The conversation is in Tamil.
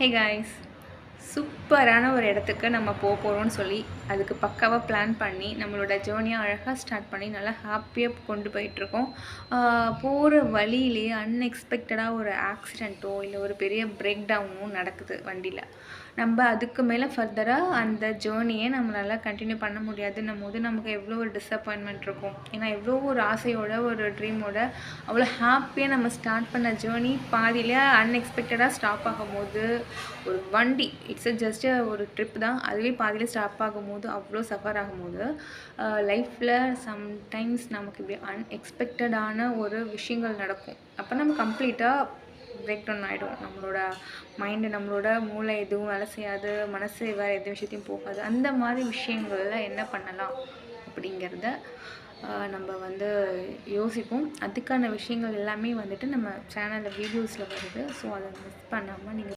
Hey guys. சூப்பரான ஒரு இடத்துக்கு நம்ம போக போகிறோம்னு சொல்லி அதுக்கு பக்காவாக பிளான் பண்ணி நம்மளோட ஜேர்னியை அழகாக ஸ்டார்ட் பண்ணி நல்லா ஹாப்பியாக கொண்டு போயிட்டுருக்கோம். போகிற வழியிலேயே அன்எக்ஸ்பெக்டடாக ஒரு ஆக்சிடெண்ட்டோ இல்லை ஒரு பெரிய பிரேக் டவுனோ நடக்குது வண்டியில். நம்ம அதுக்கு மேலே ஃபர்தராக அந்த ஜேர்னியை நம்மளால் கண்டினியூ பண்ண முடியாதுன்னும் போது நமக்கு எவ்வளோ ஒரு டிசப்பாயின்மெண்ட் இருக்கும். ஏன்னா எவ்வளோ ஒரு ஆசையோட ஒரு ட்ரீமோட அவ்வளோ ஹாப்பியாக நம்ம ஸ்டார்ட் பண்ண ஜேர்னி பாதியிலே அன்எக்ஸ்பெக்டடாக ஸ்டாப் ஆகும்போது ஒரு வண்டி இட்ஸ் ஜஸ்ட் ஒரு ட்ரிப் தான். அதுவே பாதியில் ஸ்டாப் ஆகும்போது அவ்வளோ சஃபர் ஆகும்போது லைஃப்பில் சம்டைம்ஸ் நமக்கு இப்படி அன்எக்ஸ்பெக்டடான ஒரு விஷயங்கள் நடக்கும். அப்போ நம்ம கம்ப்ளீட்டாக பிரேக் டவுன் ஆகிடும் நம்மளோட மைண்டு நம்மளோட மூளை எதுவும் வேலை செய்யாது. மனசு வேறு எந்த விஷயத்தையும் போகாது. அந்த மாதிரி விஷயங்களில் என்ன பண்ணலாம் அப்படிங்கிறத நம்ம வந்து யோசிப்போம். அதுக்கான விஷயங்கள் எல்லாமே வந்துட்டு நம்ம சேனலில் வீடியோஸில் வருது. ஸோ அதை மிஸ் பண்ணாமல் நீங்கள்